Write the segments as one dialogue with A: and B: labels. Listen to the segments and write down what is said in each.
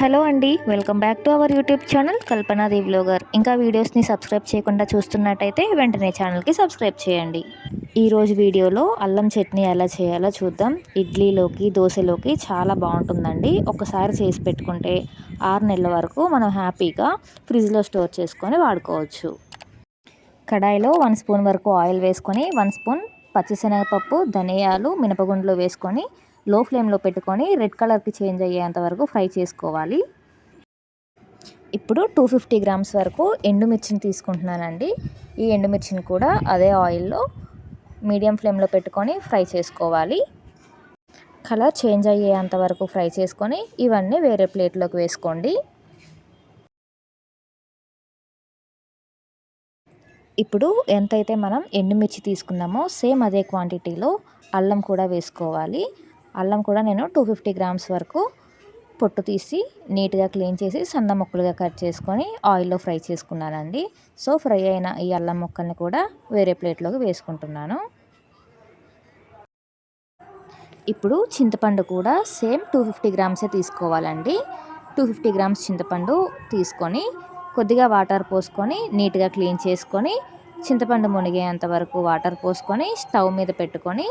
A: Hello అండి welcome back to our YouTube channel Kalpanadevi vlogger ఇంకా వీడియోస్ని సబ్స్క్రైబ్ చేయకుండా చూస్తున్నట్టయితే వెంటనే ఛానల్కి సబ్స్క్రైబ్ చేయండి. ఈరోజు వీడియోలో అల్లం చట్నీ ఎలా చేయాలో చూద్దాం. ఇడ్లీలోకి దోశలోకి చాలా బాగుంటుందండి. ఒకసారి చేసి పెట్టుకుంటే ఆరు నెలల వరకు మనం హ్యాపీగా ఫ్రిడ్జ్లో స్టోర్ చేసుకొని వాడుకోవచ్చు. కడాయిలో వన్ స్పూన్ వరకు ఆయిల్ వేసుకొని వన్ స్పూన్ పచ్చిశనగపప్పు ధనియాలు మినపగుండ్లు వేసుకొని లో ఫ్లేమ్లో పెట్టుకొని రెడ్ కలర్కి చేంజ్ అయ్యేంత వరకు ఫ్రై చేసుకోవాలి. ఇప్పుడు టూ ఫిఫ్టీ గ్రామ్స్ వరకు ఎండుమిర్చిని తీసుకుంటున్నానండి. ఈ ఎండుమిర్చిని కూడా అదే ఆయిల్లో మీడియం ఫ్లేమ్లో పెట్టుకొని ఫ్రై చేసుకోవాలి. కలర్ చేంజ్ అయ్యేంత వరకు ఫ్రై చేసుకొని ఇవన్నీ వేరే ప్లేట్లోకి వేసుకోండి. ఇప్పుడు ఎంతైతే మనం ఎండుమిర్చి తీసుకున్నామో సేమ్ అదే క్వాంటిటీలో అల్లం కూడా వేసుకోవాలి. అల్లం కూడా నేను టూ ఫిఫ్టీ గ్రామ్స్ వరకు పొట్టు తీసి నీట్గా క్లీన్ చేసి సన్న ముక్కలుగా కట్ చేసుకొని ఆయిల్లో ఫ్రై చేసుకున్నానండి. సో ఫ్రై అయిన ఈ అల్లం ముక్కల్ని కూడా వేరే ప్లేట్లోకి వేసుకుంటున్నాను. ఇప్పుడు చింతపండు కూడా సేమ్ టూ ఫిఫ్టీ గ్రామ్సే తీసుకోవాలండి. టూ ఫిఫ్టీ గ్రామ్స్ చింతపండు తీసుకొని కొద్దిగా వాటర్ పోసుకొని నీట్గా క్లీన్ చేసుకొని చింతపండు మునిగేంత వరకు వాటర్ పోసుకొని స్టవ్ మీద పెట్టుకొని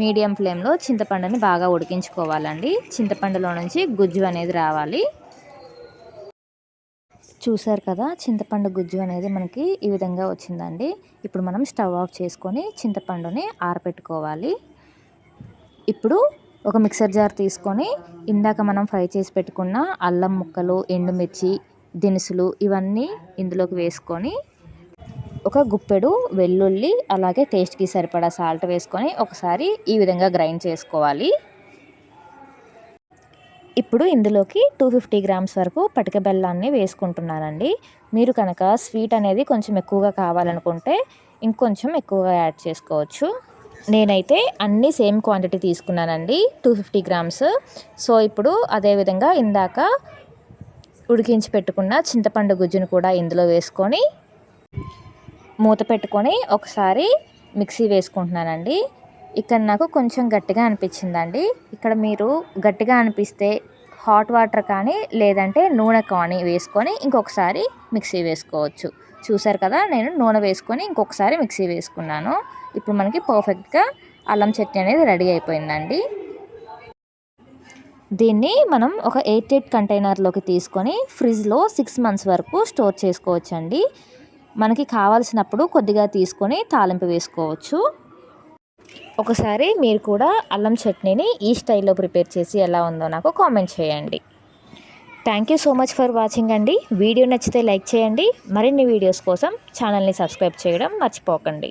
A: మీడియం ఫ్లేమ్లో చింతపండుని బాగా ఉడికించుకోవాలండి. చింతపండులో నుంచి గుజ్జు అనేది రావాలి. చూసారు కదా చింతపండు గుజ్జు అనేది మనకి ఈ విధంగా వచ్చిందండి. ఇప్పుడు మనం స్టవ్ ఆఫ్ చేసుకొని చింతపండుని ఆరపెట్టుకోవాలి. ఇప్పుడు ఒక మిక్సర్ జార్ తీసుకొని ఇందాక మనం ఫ్రై చేసి పెట్టుకున్న అల్లం ముక్కలు ఎండుమిర్చి దినుసులు ఇవన్నీ ఇందులోకి వేసుకొని ఒక గుప్పెడు వెల్లుల్లి అలాగే టేస్ట్కి సరిపడా సాల్ట్ వేసుకొని ఒకసారి ఈ విధంగా గ్రైండ్ చేసుకోవాలి. ఇప్పుడు ఇందులోకి టూ ఫిఫ్టీ గ్రామ్స్ వరకు పటిక బెల్లాన్ని వేసుకుంటున్నానండి. మీరు కనుక స్వీట్ అనేది కొంచెం ఎక్కువగా కావాలనుకుంటే ఇంకొంచెం ఎక్కువగా యాడ్ చేసుకోవచ్చు. నేనైతే అన్నీ సేమ్ క్వాంటిటీ తీసుకున్నానండి టూ ఫిఫ్టీ గ్రామ్స్ సో ఇప్పుడు అదేవిధంగా ఇందాక ఉడికించి పెట్టుకున్న చింతపండు గుజ్జును కూడా ఇందులో వేసుకొని మూత పెట్టుకొని ఒకసారి మిక్సీ వేసుకుంటున్నానండి. ఇక్కడ నాకు కొంచెం గట్టిగా అనిపించిందండి. ఇక్కడ మీరు గట్టిగా అనిపిస్తే హాట్ వాటర్ కానీ లేదంటే నూనె కానీ వేసుకొని ఇంకొకసారి మిక్సీ వేసుకోవచ్చు. చూసారు కదా నేను నూనె వేసుకొని ఇంకొకసారి మిక్సీ వేసుకున్నాను. ఇప్పుడు మనకి పర్ఫెక్ట్గా అల్లం చట్నీ అనేది రెడీ అయిపోయిందండి. దీన్ని మనం ఒక ఎయిట్ ఎయిట్ కంటైనర్లోకి తీసుకొని ఫ్రిడ్జ్లో సిక్స్ మంత్స్ వరకు స్టోర్ చేసుకోవచ్చండి. మనకి కావాల్సినప్పుడు కొద్దిగా తీసుకొని తాలింపు వేసుకోవచ్చు. ఒకసారి మీరు కూడా అల్లం చట్నీని ఈ స్టైల్లో ప్రిపేర్ చేసి ఎలా ఉందో నాకు కామెంట్ చేయండి. Thank you so much for watching అండి. వీడియో నచ్చితే లైక్ చేయండి. మరిన్ని వీడియోస్ కోసం ఛానల్ని సబ్స్క్రైబ్ చేయడం మర్చిపోకండి.